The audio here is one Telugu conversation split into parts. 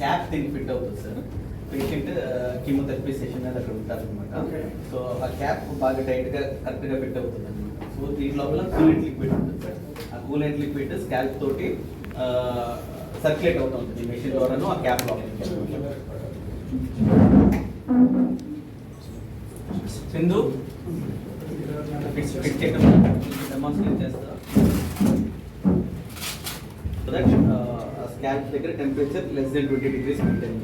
క్యాప్ దీనికి ఫిట్ అవుతుంది సార్. పేషెంట్ కీమోథెరపీ సెషన్ మీద అక్కడ ఉంటారు అనమాట. సో ఆ క్యాప్ బాగా టైట్గా కరెక్ట్గా ఫిట్ అవుతుంది అనమాట సో దీని లోపల కూలెంట్ లిక్విడ్ ఉంటుంది సార్. ఆ కూలెంట్ లిక్విడ్ స్కాల్ప్ తోటి సర్క్యులేట్ అవుతూ ఉంటుంది మెషిన్ ద్వారాను ఆ క్యాప్ లోపల. సింధు? ఫిక్స్ చేయడం డెమాన్స్ట్రేట్ చేస్తా. స్కాల్ప్ దగ్గర temperature less than twenty degrees maintain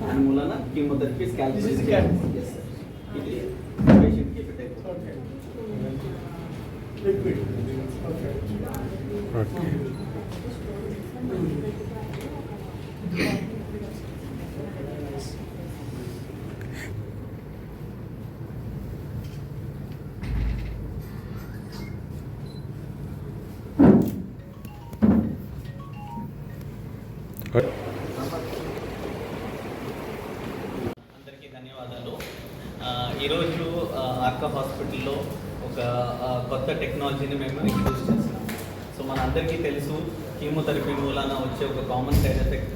దాని మూలన కీమోథెరపీ స్కాల్ప్. ఇది పేషెంట్కి ఫిట్ అయిపోతుంది. లిక్విడ్ ఓకే అందరికీ ధన్యవాదాలు. ఈరోజు అక్క ఆర్కా హాస్పిటల్లో ఒక కొత్త టెక్నాలజీని మేము ఇంట్రడ్యూస్ చేస్తాం సో మన అందరికీ తెలుసు కీమోథెరపీ మూలాన వచ్చే ఒక కామన్ సైడ్ ఎఫెక్ట్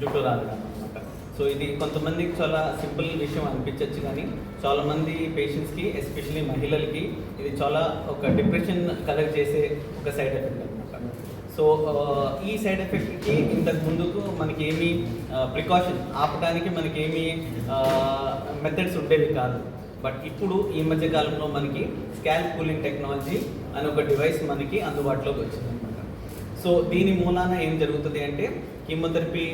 జుట్టు రాదు అనమాట సో ఇది కొంతమందికి చాలా సింపుల్ విషయం అనిపించవచ్చు కానీ చాలామంది పేషెంట్స్కి ఎస్పెషలీ మహిళలకి ఇది చాలా ఒక డిప్రెషన్ కలెక్ట్ చేసే ఒక సైడ్ ఎఫెక్ట్ అనమాట సో ఈ సైడ్ ఎఫెక్ట్కి ఇంతకు ముందుకు మనకి ఏమీ ప్రికాషన్ ఆపడానికి మనకి ఏమీ మెథడ్స్ ఉండేవి కాదు. బట్ ఇప్పుడు ఈ మధ్య కాలంలో మనకి స్కాల్ప్ కూలింగ్ టెక్నాలజీ అనే ఒక డివైస్ మనకి అందుబాటులోకి వచ్చింది అనమాట సో దీని మూలాన ఏం జరుగుతుంది అంటే కీమోథెరపీ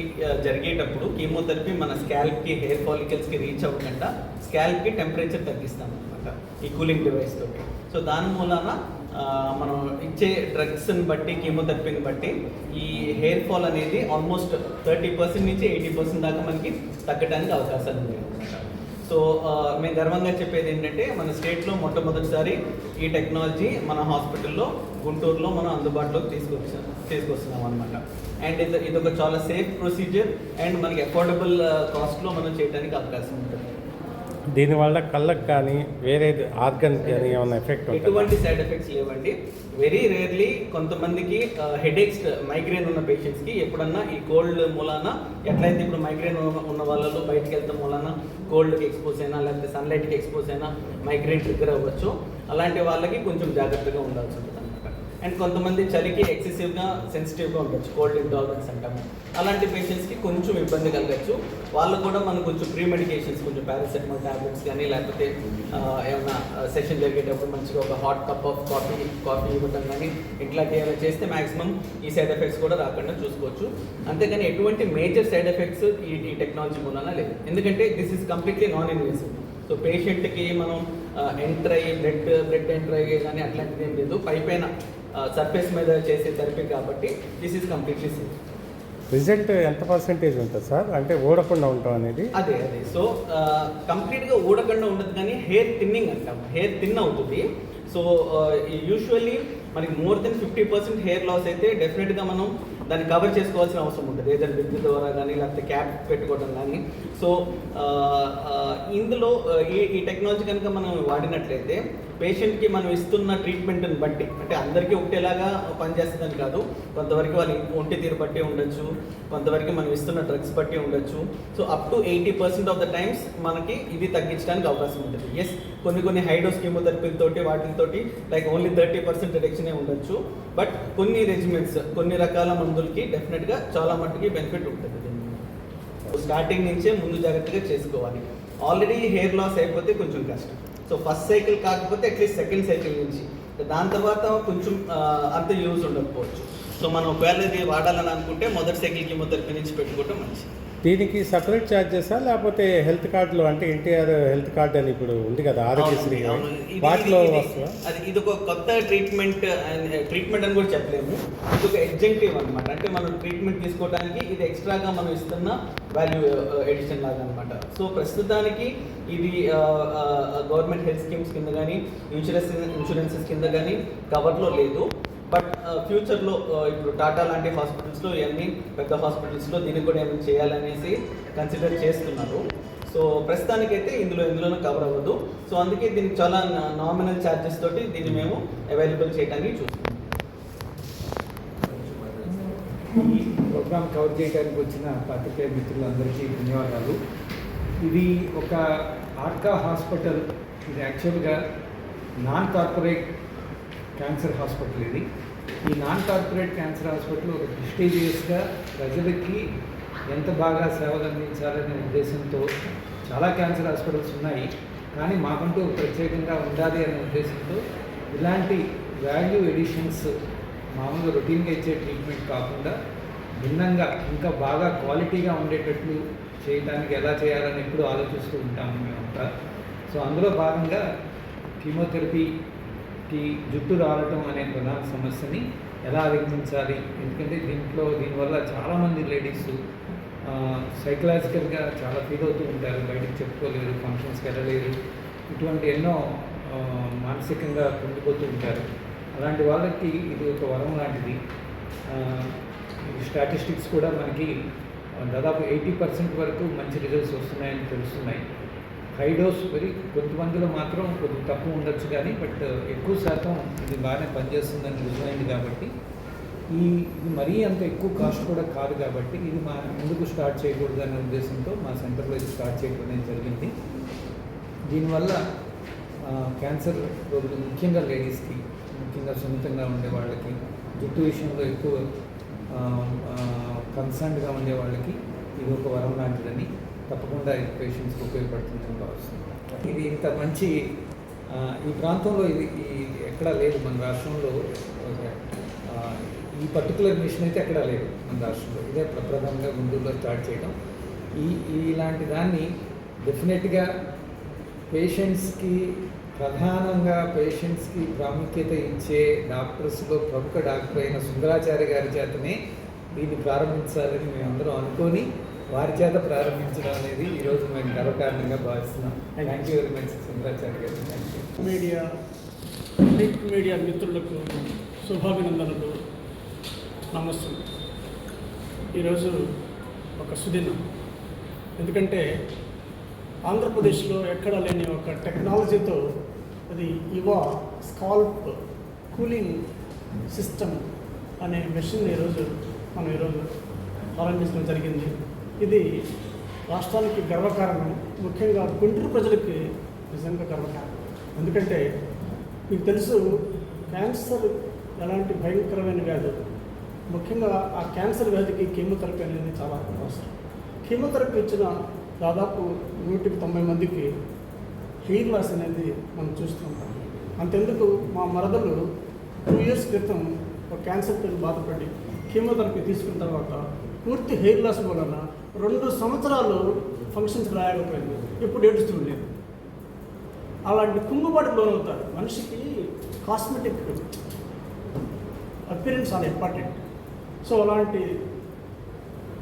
జరిగేటప్పుడు కీమోథెరపీ మన స్కాల్ప్కి హెయిర్ ఫాలికల్స్కి రీచ్ అవ్వకుండా స్కాల్ప్కి టెంపరేచర్ తగ్గిస్తాం అనమాట ఈ కూలింగ్ డివైస్ తోటి. సో దాని మూలాన మనం ఇచ్చే డ్రగ్స్ని బట్టి కీమోథెరపీని బట్టి ఈ హెయిర్ ఫాల్ అనేది ఆల్మోస్ట్ థర్టీ పర్సెంట్ నుంచి ఎయిటీ పర్సెంట్ దాకా మనకి తగ్గడానికి అవకాశాలు ఉన్నాయి. అనమాట సో మేము గర్వంగా చెప్పేది ఏంటంటే మన స్టేట్లో మొట్టమొదటిసారి ఈ టెక్నాలజీ మన హాస్పిటల్లో గుంటూరులో మనం అందుబాటులోకి తీసుకొచ్చాం తీసుకొస్తున్నాం అనమాట అండ్ ఇది ఇది ఒక చాలా సేఫ్ ప్రొసీజర్ అండ్ మనకి అఫోర్డబుల్ కాస్ట్లో మనం చేయడానికి అవకాశం ఉంటుంది. దీనివల్ల కళ్ళకు కానీ వేరే ఆర్గన్ కానీ ఏమైనా ఎఫెక్ట్ ఎటువంటి సైడ్ ఎఫెక్ట్స్ లేవండి. వెరీ రేర్లీ కొంతమందికి హెడేక్స్ మైగ్రేన్ ఉన్న పేషెంట్స్కి ఎప్పుడన్నా ఈ కోల్డ్ మూలాన ఎట్లయితే ఇప్పుడు మైగ్రేన్ ఉన్న వాళ్ళలో బయటకు వెళ్తాం మూలాన కోల్డ్కి ఎక్స్పోజ్ అయినా లేకపోతే సన్లైట్కి ఎక్స్పోజ్ అయినా మైగ్రేన్ ట్రిగ్గర్ అవ్వచ్చు. అలాంటి వాళ్ళకి కొంచెం జాగ్రత్తగా ఉండాల్సి ఉంటుంది. అండ్ కొంతమంది చలికి ఎక్సెసివ్గా సెన్సిటివ్గా ఉండొచ్చు. కోల్డ్ ఇంటాలరెన్స్ అంటాము. అలాంటి పేషెంట్స్కి కొంచెం ఇబ్బంది కలగచ్చు. వాళ్ళు కూడా మనం కొంచెం ప్రీ మెడికేషన్స్ కొంచెం పారాసెటమాల్ టాబ్లెట్స్ కానీ లేకపోతే ఏమైనా సెషన్ జరిగేటప్పుడు మంచిగా ఒక hot cup of coffee coffee ఇవ్వడం కానీ ఇట్లాంటి ఏమైనా చేస్తే మాక్సిమం ఈ సైడ్ ఎఫెక్ట్స్ కూడా రాకుండా చూసుకోవచ్చు. అంతేకాని ఎటువంటి మేజర్ సైడ్ ఎఫెక్ట్స్ ఈ ఈ టెక్నాలజీ మూలన లేదు. ఎందుకంటే this is completely non invasive so పేషెంట్కి మనం ఎంటర్ అయ్యి బ్లడ్ బ్లడ్ ఎంటర్ అయ్యే కానీ అట్లాంటిది ఏం లేదు. పైపైన సర్ఫేస్ మీద చేసే థెరపీ కాబట్టి this is completely safe result ఎంత పర్సెంటేజ్ ఉంటుంది సార్? అంటే ఊడకుండా ఉంటాం అనేది? అదే అదే. సో కంప్లీట్గా ఊడకుండా ఉండదు కానీ హెయిర్ థిన్నింగ్ అంటాం. హెయిర్ థిన్ అవుతుంది. సో యూజువల్లీ మనకి more than fifty percent hair loss అయితే డెఫినెట్గా మనం దాన్ని కవర్ చేసుకోవాల్సిన అవసరం ఉంటుంది. ఏదైనా విద్య ద్వారా కానీ లేకపోతే క్యాప్ పెట్టుకోవడం కానీ సో ఇందులో ఈ ఈ టెక్నాలజీ కనుక మనం వాడినట్లయితే పేషెంట్కి మనం ఇస్తున్న ట్రీట్మెంట్ని బట్టి అంటే అందరికీ ఒకటేలాగా పనిచేస్తుందని కాదు. కొంతవరకు వాళ్ళ ఒంటి తీరు బట్టి ఉండొచ్చు. కొంతవరకు మనం ఇస్తున్న డ్రగ్స్ బట్టి ఉండొచ్చు. So up to eighty percent of the times మనకి ఇది తగ్గించడానికి అవకాశం ఉంటుంది. ఎస్ కొన్ని కొన్ని హైడోస్ కీమోథెరపీలతోటి వాటితోటి లైక్ ఓన్లీ థర్టీ పర్సెంట్ రిడక్షనే ఉండొచ్చు. బట్ కొన్ని రెజిమెంట్స్ కొన్ని రకాల మందులకి డెఫినెట్గా చాలా మట్టుకి బెనిఫిట్ ఉంటుంది. స్టార్టింగ్ నుంచే ముందు జాగ్రత్తగా చేసుకోవాలి. ఆల్రెడీ హెయిర్ లాస్ అయిపోతే కొంచెం కష్టం. సో ఫస్ట్ సైకిల్ కాకపోతే అట్లీస్ట్ సెకండ్ సైకిల్ నుంచి. దాని తర్వాత కొంచెం అంత యూజ్ ఉండకపోవచ్చు. సో మనం ఒకవేళ ఇది వాడాలని అనుకుంటే మొదటి సైకిల్ కీమోథెరపీ నుంచి పెట్టుకోవటం మంచిది. దీనికి సపరేట్ ఛార్జెసా లేకపోతే హెల్త్ కార్డులో అంటే ఎన్టీఆర్ హెల్త్ కార్డ్ అని ఇప్పుడు ఉంది కదా ఆరోగ్యశ్రీ వాటిలో అది ఇది ఒక కొత్త ట్రీట్మెంట్ ట్రీట్మెంట్ అని కూడా చెప్పలేము. ఇది ఒక ఎగ్జెంటివ్ అనమాట అంటే మనం ట్రీట్మెంట్ తీసుకోవడానికి ఇది ఎక్స్ట్రాగా మనం ఇస్తున్న వాల్యూ ఎడిషన్ లాగా అనమాట సో ప్రస్తుతానికి ఇది గవర్నమెంట్ హెల్త్ స్కీమ్స్ కింద కానీ ఇన్సూరెన్స్ ఇన్సూరెన్సెస్ కింద కానీ కవర్లో లేదు. బట్ ఫ్యూచర్లో ఇప్పుడు టాటా లాంటి హాస్పిటల్స్లో ఇవన్నీ పెద్ద హాస్పిటల్స్లో దీనికి కూడా ఏమైనా చేయాలనేసి కన్సిడర్ చేస్తున్నారు. సో ప్రస్తుతానికైతే ఇందులో ఇందులోనూ కవర్ అవ్వదు. సో అందుకే దీనికి చాలా నామినల్ ఛార్జెస్ తోటి దీన్ని మేము అవైలబుల్ చేయడానికి చూస్తున్నాం. ఈ ప్రోగ్రామ్ కవర్ చేయడానికి వచ్చిన పత్రికే మిత్రులందరికీ ధన్యవాదాలు. ఇది ఒక ఆర్కా హాస్పిటల్ ఇది యాక్చువల్గా నాన్ కార్పొరేట్ క్యాన్సర్ హాస్పిటల్ ఇది. ఈ నాన్ కార్పొరేట్ క్యాన్సర్ హాస్పిటల్ ఒక ప్రెస్టీజియస్గా ప్రజలకి ఎంత బాగా సేవలు అందించాలనే ఉద్దేశంతో చాలా క్యాన్సర్ హాస్పిటల్స్ ఉన్నాయి. కానీ మాకంటూ ప్రత్యేకంగా ఉండాలి అనే ఉద్దేశంతో ఇలాంటి వాల్యూ ఎడిషన్స్ మామూలుగా రొటీన్గా ఇచ్చే ట్రీట్మెంట్ కాకుండా భిన్నంగా ఇంకా బాగా క్వాలిటీగా ఉండేటట్లు చేయడానికి ఎలా చేయాలని ఎప్పుడు ఆలోచిస్తూ ఉంటాము మేమంతా. సో అందులో భాగంగా కీమోథెరపీ ఈ జుట్టు రావటం అనే ప్రధాన సమస్యని ఎలా అధిగమించాలి? ఎందుకంటే దీంట్లో దీనివల్ల చాలామంది లేడీస్ సైకలాజికల్గా చాలా ఫీల్ అవుతూ ఉంటారు. బయటకు చెప్పుకోలేరు ఫంక్షన్స్కి వెళ్ళలేరు. ఇటువంటి ఎన్నో మానసికంగా పొందిపోతూ ఉంటారు. అలాంటి వాళ్ళకి ఇది ఒక వరం లాంటిది. స్టాటిస్టిక్స్ కూడా మనకి దాదాపు ఎయిటీ పర్సెంట్ వరకు మంచి రిజల్ట్స్ వస్తున్నాయని తెలుస్తున్నాయి. హై డోస్ మరి కొంతమందిలో మాత్రం కొద్దిగా తక్కువ ఉండొచ్చు కానీ బట్ ఎక్కువ శాతం ఇది బాగానే పనిచేస్తుందని రుజువైంది కాబట్టి ఈ ఇది మరీ అంత ఎక్కువ కాస్ట్ కూడా కాదు కాబట్టి ఇది మా ముందుకు స్టార్ట్ చేయకూడదు అనే ఉద్దేశంతో మా సెంటర్లో ఇది స్టార్ట్ చేయడం అనేది జరిగింది. దీనివల్ల క్యాన్సర్ రోగులు ముఖ్యంగా లేడీస్కి ముఖ్యంగా సున్నితంగా ఉండే వాళ్ళకి జుట్టు విషయంలో ఎక్కువ కన్సర్న్గా ఉండే వాళ్ళకి ఇది ఒక వరం లాంటిదని తప్పకుండా ఇది పేషెంట్స్కి ఉపయోగపడుతుందని భావిస్తున్నాను. ఇది ఇంత మంచి ఈ ప్రాంతంలో ఇది ఈ ఎక్కడా లేదు. మన రాష్ట్రంలో ఒక, ఈ పర్టికులర్ మిషన్ అయితే ఎక్కడా లేదు మన రాష్ట్రంలో. ఇదే ప్రప్రథమంగా గుంటూరులో స్టార్ట్ చేయడం. ఈ ఈ- ఇలాంటి దాన్ని డెఫినెట్గా పేషెంట్స్కి ప్రధానంగా పేషెంట్స్కి ప్రాముఖ్యత ఇచ్చే డాక్టర్స్లో ప్రముఖ డాక్టర్ అయిన సుందరాచార్య గారి చేతనే దీన్ని ప్రారంభించాలని మేమందరం అనుకొని వారి చేత ప్రారంభించడం అనేది ఈరోజు మేము గర్వకారణంగా భావిస్తున్నాం. Thank you very much Sundaracharya గారు. Thank you media print media మిత్రులకు శుభాభినందనలు. నమస్తే. ఈరోజు ఒక సుదినం. ఎందుకంటే ఆంధ్రప్రదేశ్లో ఎక్కడ లేని ఒక టెక్నాలజీతో అది ఇవా స్కాల్ప్ కూలింగ్ సిస్టమ్ అనే మెషిన్ ఈరోజు మనం ఈరోజు ప్రారంభించడం జరిగింది. ఇది రాష్ట్రానికి గర్వకారణం. ముఖ్యంగా గుంటూరు ప్రజలకి నిజంగా గర్వకారణం. ఎందుకంటే మీకు తెలుసు క్యాన్సర్ ఎలాంటి భయంకరమైన వ్యాధి ముఖ్యంగా ఆ క్యాన్సర్ వ్యాధికి కీమోథెరపీ అనేది చాలా అవసరం. కీమోథెరపీ ఇచ్చిన దాదాపు నూటికి తొంభై మందికి హెయిర్ లాస్ అనేది మనం చూస్తుంటాం అంతెందుకు మా మరదలు టూ ఇయర్స్ క్రితం ఒక క్యాన్సర్తో బాధపడి కీమోథెరపీ తీసుకున్న తర్వాత పూర్తి హెయిర్ లాస్ వలన రెండు సంవత్సరాలు ఫంక్షన్స్ రాయకపోయింది. ఎప్పుడు ఏడుస్తుంది? అలాంటి కుంగుబాటుకు లోనవుతారు. మనిషికి కాస్మెటిక్ అపిరెన్స్ చాలా ఇంపార్టెంట్ సో అలాంటి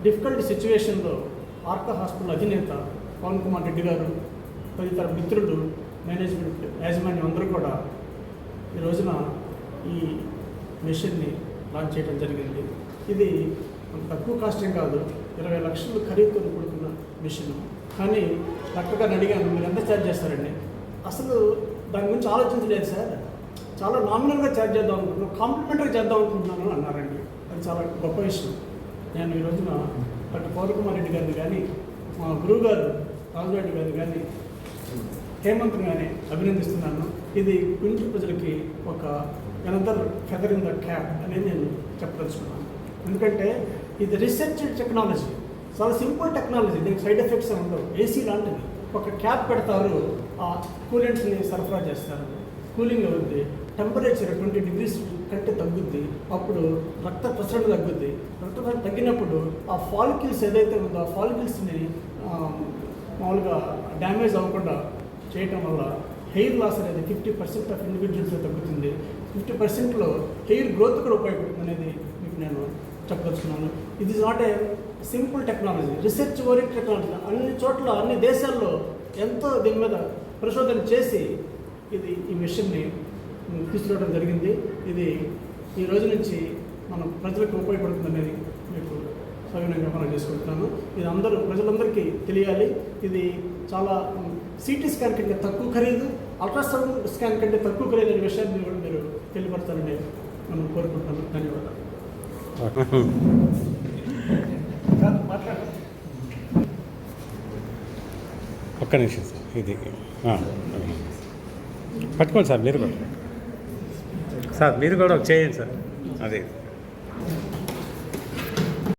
డిఫికల్ట్ సిచ్యువేషన్లో ఆర్కా హాస్పిటల్ అధినేత పవన్ కుమార్ రెడ్డి గారు తదితర మిత్రులు మేనేజ్మెంట్ యాజమాన్యం అందరూ కూడా ఈ రోజున ఈ మిషన్ని లాంచ్ చేయడం జరిగింది. ఇది తక్కువ కాస్ట్ కాదు. ఇరవై లక్షలు ఖరీదుతో కూడుకున్న మిషన్. కానీ డాక్టర్ గారిని అడిగాను మీరు ఎంత ఛార్జ్ చేస్తారండి? అసలు దాని గురించి ఆలోచించలేదు సార్. చాలా నామినల్గా ఛార్జ్ చేద్దాం అనుకుంటున్నాను కాంప్లిమెంటరీ చేద్దాం అనుకుంటున్నాను అని అన్నారండి. అది చాలా గొప్ప విషయం. నేను ఈ రోజున డాక్టర్ పవన్ కుమార్ రెడ్డి గారిని కానీ మా గురువు గారు రాజురెడ్డి గారిని కానీ హేమంత్ గారిని అభినందిస్తున్నాను. ఇది గురించి ప్రజలకి ఒక another feather in the cap అనేది నేను చెప్పదలుచుకున్నాను. ఎందుకంటే ఇది రీసెర్చ్ టెక్నాలజీ చాలా సింపుల్ టెక్నాలజీ దీనికి సైడ్ ఎఫెక్ట్స్ ఉండవు. ఏసీ లాంటిది. ఒక క్యాప్ పెడతారు ఆ కూలెంట్స్ని సరఫరా చేస్తారు. కూలింగ్ అవుద్ది. టెంపరేచర్ ట్వంటీ డిగ్రీస్ కంటే తగ్గుద్ది. అప్పుడు రక్త ప్రసరణ తగ్గుద్ది. రక్త ప్రసరణ తగ్గినప్పుడు ఆ ఫాలిక్యూల్స్ ఏదైతే ఉందో ఆ ఫాలిక్యూల్స్ని మామూలుగా డ్యామేజ్ అవ్వకుండా చేయటం వల్ల హెయిర్ లాస్ అనేది ఫిఫ్టీ పర్సెంట్ ఆఫ్ ఇండివిజువల్స్లో తగ్గుతుంది. ఫిఫ్టీ పర్సెంట్లో హెయిర్ గ్రోత్ కూడా ఉపయోగపడుతుంది అనేది మీకు నేను చెప్పదలుచుకున్నాను. ఇది not a simple technology research orient technology అన్ని చోట్ల అన్ని దేశాల్లో ఎంతో దీని మీద పరిశోధన చేసి ఇది ఈ మిషన్ని తీసుకురావడం జరిగింది. ఇది ఈ రోజు నుంచి మన ప్రజలకు ఉపయోగపడుతుందనేది మీకు సవినంగా మనం చేసుకుంటున్నాను. ఇది అందరూ ప్రజలందరికీ తెలియాలి. ఇది చాలా సిటీ స్కాన్ కంటే తక్కువ ఖరీదు అల్ట్రాసౌండ్ స్కాన్ కంటే తక్కువ ఖరీదు అనే విషయాన్ని కూడా మీరు తెలియపడతారని మనం కోరుకుంటున్నాను. ధన్యవాదాలు. ఒక్క నిమిషం సార్ ఇది పట్టుకోండి సార్ మీరు కూడా. సార్ మీరు కూడా ఒక చేయండి సార్. అదే.